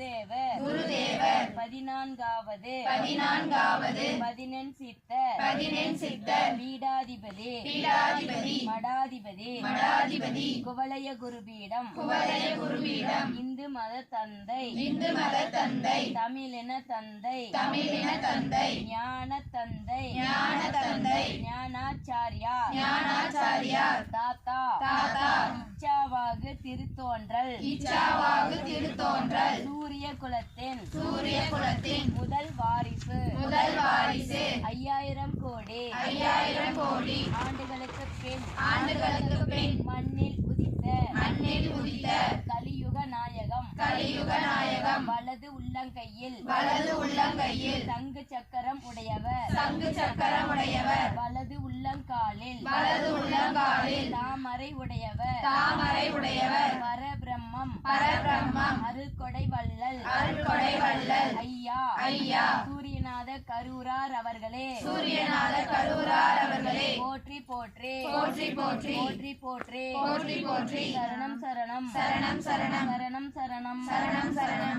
குருதேவர். குருதேவர். பதினான்காவது. பதினான்காவது. பதினெண் சித்த பதினெண் சித்தர். பீடாதிபதி. பீடாதிபதி. மடாதிபதி. மடாதிபதி. குவலய குருபீடம். குவலய குருபீடம். இந்து மத தந்தை. இந்து மத தந்தை. தமிழின தந்தை. தமிழின தந்தை. ஞான தந்தை. ஞான தந்தை. ஞானாச்சாரியா ஞானாச்சாரியார். தாத்தா இச்சாவாகு திருத்தோன்றல். இச்சாவாகு திருத்தோன்றல். சூரிய குலத்தின் சூரிய குலத்தின் முதல் வாரிசு. முதல் வாரிசு. ஐயாயிரம் கோடி. ஐயாயிரம் கோடி. ஆண்டுகளுக்கு பின். ஆண்டுகளுக்கு பின். மண்ணில் உதித்த. மண்ணில் உதித்த. கலியுக நாயகம். கலியுக நாயகம். வலது உள்ளங்கையில். வலது உள்ளங்கையில். தங்கு சக்கரம் உடையவர். உள்ளங்காலில் வலது உள்ளங்காலில் தாமரை உடையவர் தாமரை உடையவர் பரபிரம்மம். பரபிரம்மம். அருள்கொடை வள்ளல் அருட்கொடை வள்ளல் ஐயா. ஐயா. சூரியநாத கரூரார் அவர்களே. சூரியநாத கரூரார் அவர்களே. போற்றி போற்றி. போற்றி போற்றி. போற்றி போற்றி. போற்றி போற்றி. சரணம் சரணம். சரணம் சரணம். சரணம் சரணம். சரணம் சரணம்.